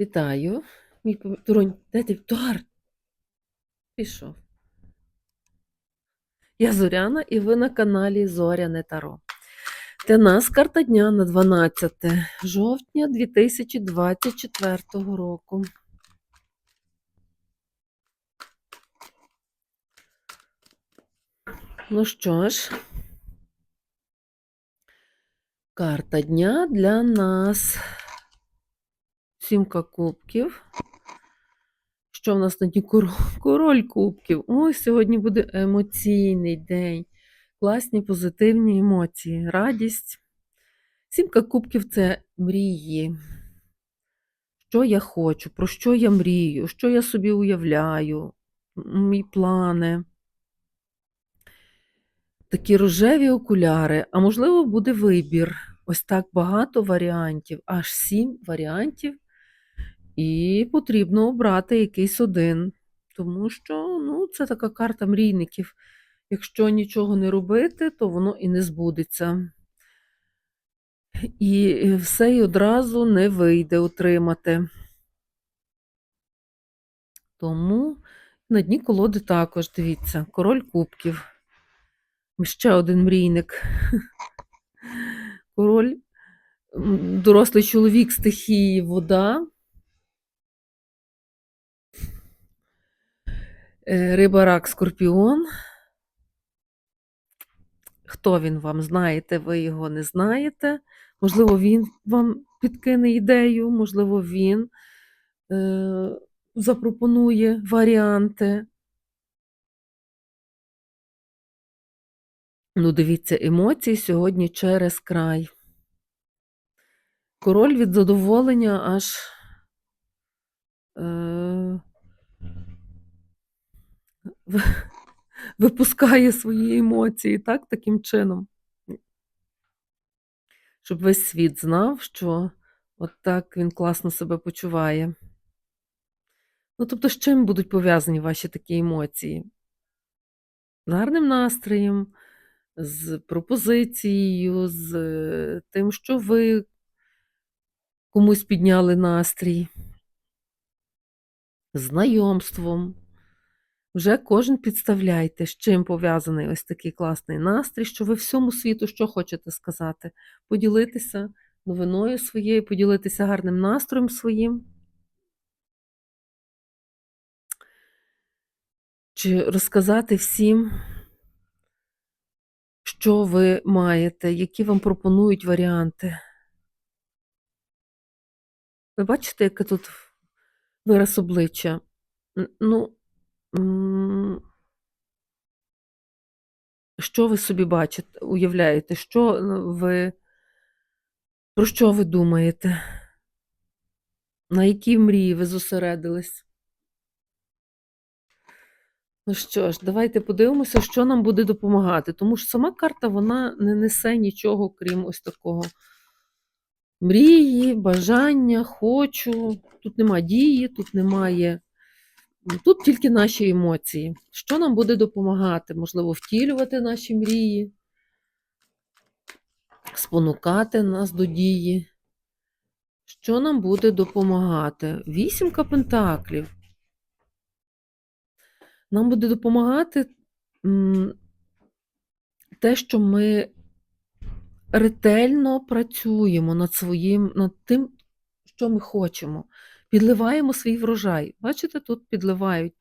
Вітаю. Мій Туронь, де ти? Туар! Пішов. Я Зоряна, і ви на каналі Зоряне Таро. Для нас карта дня на 12 жовтня 2024 року. Ну що ж, карта дня для нас. Сімка кубків. Що в нас на король, король кубків? Ой, сьогодні буде емоційний день. Класні позитивні емоції, радість. Сімка кубків це мрії. Що я хочу, про що я мрію, що я собі уявляю, мої плани. Такі рожеві окуляри, а можливо, буде вибір. Ось так багато варіантів, аж сім варіантів, і потрібно обрати якийсь один. Тому що ну, це така карта мрійників. Якщо нічого не робити, то воно і не збудеться. І е, все й одразу не вийде отримати. Тому на дні колоди також, дивіться, король кубків. Ще один мрійник. Король, дорослий чоловік стихії вода. Риба, рак, скорпіон. Хто він вам знаєте, ви його не знаєте. Можливо, він вам підкине ідею, можливо, він е, запропонує варіанти. Ну, дивіться, емоції сьогодні через край. Король від задоволення аж е, випускає свої емоції, так, таким чином. Щоб весь світ знав, що от так він класно себе почуває. Ну, тобто, з чим будуть пов'язані ваші такі емоції? З гарним настроєм, з пропозицією, з е, тим, що ви комусь підняли настрій, знайомством. Вже кожен підставляйте, з чим пов'язаний ось такий класний настрій, що ви всьому світу що хочете сказати? Поділитися новиною своєю, поділитися гарним настроєм своїм. Чи розказати всім, що ви маєте, які вам пропонують варіанти. Ви бачите, яке тут вираз обличчя? Ну, що ви собі бачите, уявляєте, що е, ви, про що ви думаєте? На які мрії ви зосередились? Ну що ж, давайте подивимося, що нам буде допомагати. Тому що сама карта вона не несе нічого, крім ось такого мрії, бажання, хочу. Тут немає дії, тут немає. Тут тільки наші емоції. Що нам буде допомагати? Можливо, втілювати наші мрії, спонукати нас до дії. Що нам буде допомагати? Вісімка пентаклів. Нам буде допомагати те, що ми ретельно працюємо над своїм, над тим, що ми хочемо. Підливаємо свій врожай. Бачите, тут підливають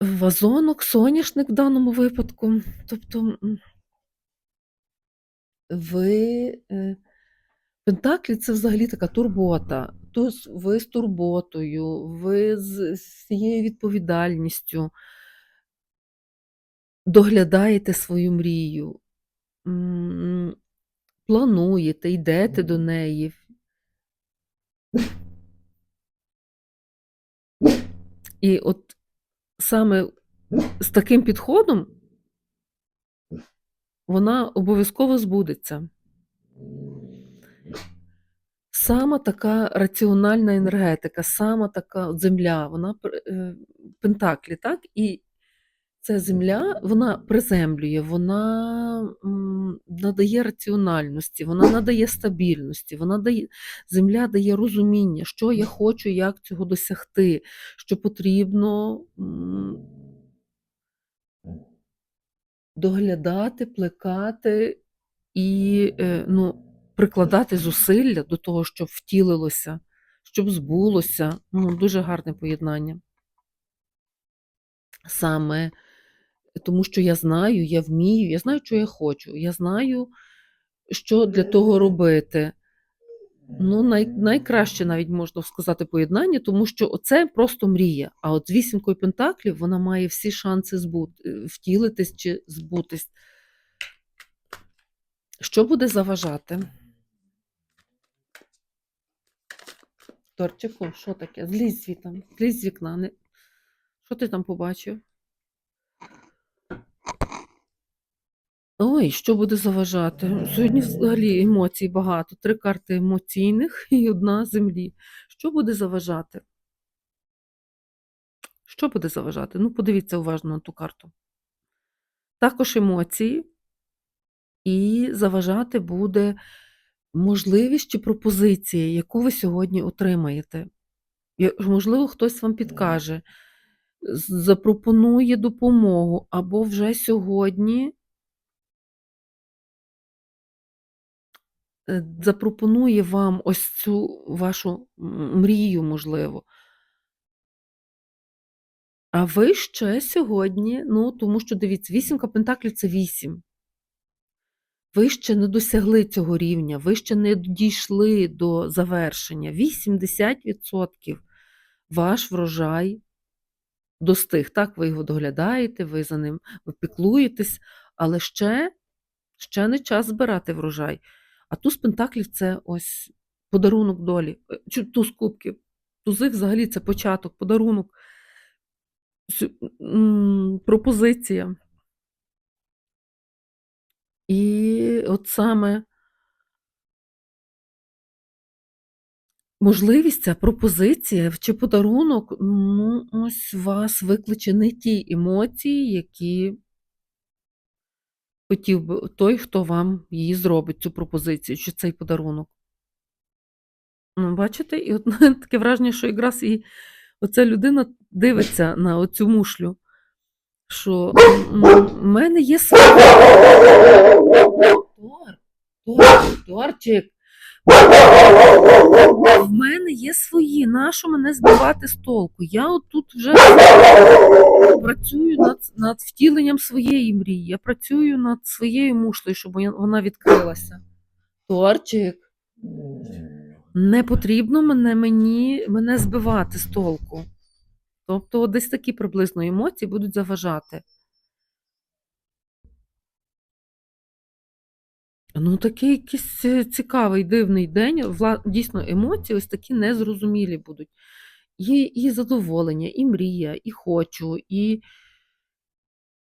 вазонок, соняшник в даному випадку. Тобто ви. е, Пентаклі це взагалі така турбота. Тож ви з турботою, ви з цією відповідальністю доглядаєте свою мрію, плануєте, йдете до неї. І от саме з таким підходом вона обов'язково збудеться. Сама така раціональна енергетика, сама така земля, вона е, пентаклі, так? І Це земля, вона приземлює, вона надає раціональності, вона надає стабільності, вона дає, земля дає розуміння, що я хочу, як цього досягти, що потрібно доглядати, плекати і е, ну, прикладати зусилля до того, щоб втілилося, щоб збулося. Ну, дуже гарне поєднання. Саме тому що я знаю, я вмію, я знаю, що я хочу, я знаю, що для того робити. Ну, най, найкраще навіть можна сказати поєднання, тому що це просто мрія. А от з вісімкою пентаклів вона має всі шанси збути, втілитись чи збутись. Що буде заважати? Торчику, що таке? Злізь звітом, злізь з вікна. Що ти там побачив? Ой, що буде заважати? Сьогодні взагалі емоцій багато. Три карти емоційних і одна землі. Що буде заважати? Що буде заважати? Ну, подивіться уважно на ту карту. Також емоції, і заважати буде можливість чи пропозиція, яку ви сьогодні отримаєте. Можливо, хтось вам підкаже, запропонує допомогу, або вже сьогодні запропонує вам ось цю вашу мрію, можливо. А ви ще сьогодні, ну, тому що дивіться, вісімка пентаклів це вісім. Ви ще не досягли цього рівня, ви ще не дійшли до завершення. 80% ваш врожай достиг. Так, ви його доглядаєте, ви за ним ви піклуєтесь, але ще, ще не час збирати врожай. А туз пентаклів це ось подарунок долі. Е, туз кубків. Тузи взагалі це початок, подарунок, пропозиція. І от саме можливість, ця пропозиція чи подарунок, ну, ось вас викличе не ті емоції, які хотів би той, хто вам її зробить, цю пропозицію, чи цей подарунок. Ну, бачите, і от таке враження, що якраз і оця людина дивиться на оцю мушлю, що в мене є Торчик. В мене є свої. Нащо мене збивати з толку? Я от тут вже працюю над, над втіленням своєї мрії. Я працюю над своєю мушлею, щоб вона відкрилася. Торчик, не потрібно мене, мені, мене збивати з толку. Тобто десь такі приблизно емоції будуть заважати. Ну, такий якийсь е, цікавий, дивний день. Дійсно, емоції ось такі незрозумілі будуть. Є і задоволення, і мрія, і хочу, і,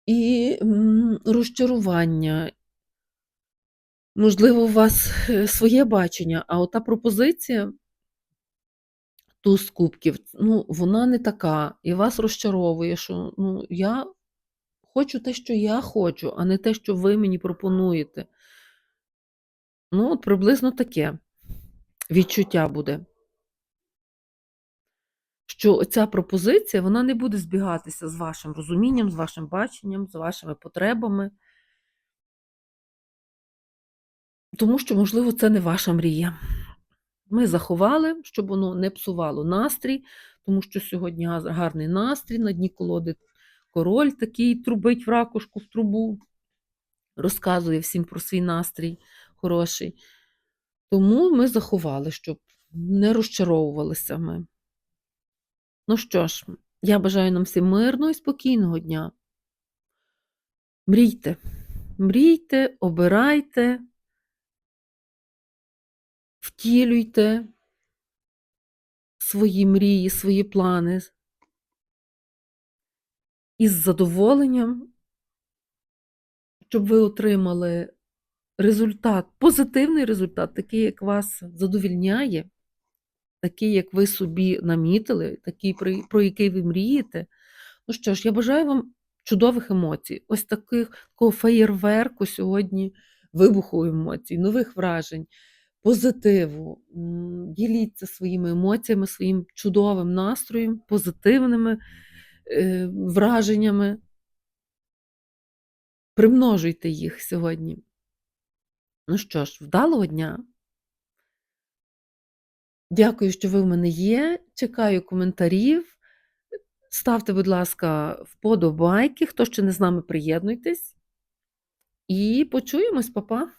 і розчарування. Можливо, у вас е, своє бачення, а ота пропозиція туз кубків, ну, вона не така, і вас розчаровує, що ну, я хочу те, що я хочу, а не те, що ви мені пропонуєте. Ну, от приблизно таке відчуття буде. Що ця пропозиція вона не буде збігатися з вашим розумінням, з вашим баченням, з вашими потребами. Тому що, можливо, це не ваша мрія. Ми заховали, щоб воно не псувало настрій, тому що сьогодні гарний настрій, на дні колоди король такий трубить в ракушку в трубу, розказує всім про свій настрій хороший. Тому ми заховали, щоб не розчаровувалися ми. Ну що ж, я бажаю нам всім мирного і спокійного дня. Мрійте, мрійте, обирайте, втілюйте свої мрії, свої плани із задоволенням, щоб ви отримали результат, позитивний результат, такий, як вас задовільняє, такий, як ви собі намітили, такий, про, який ви мрієте. Ну що ж, я бажаю вам чудових емоцій, ось таких такого феєрверку сьогодні, вибуху емоцій, нових вражень, позитиву. Діліться своїми емоціями, своїм чудовим настроєм, позитивними е, враженнями. Примножуйте їх сьогодні. Ну що ж, вдалого дня! Дякую, що ви в мене є. Чекаю коментарів. Ставте, будь ласка, вподобайки. Хто ще не з нами, приєднуйтесь. І почуємось, Па-па!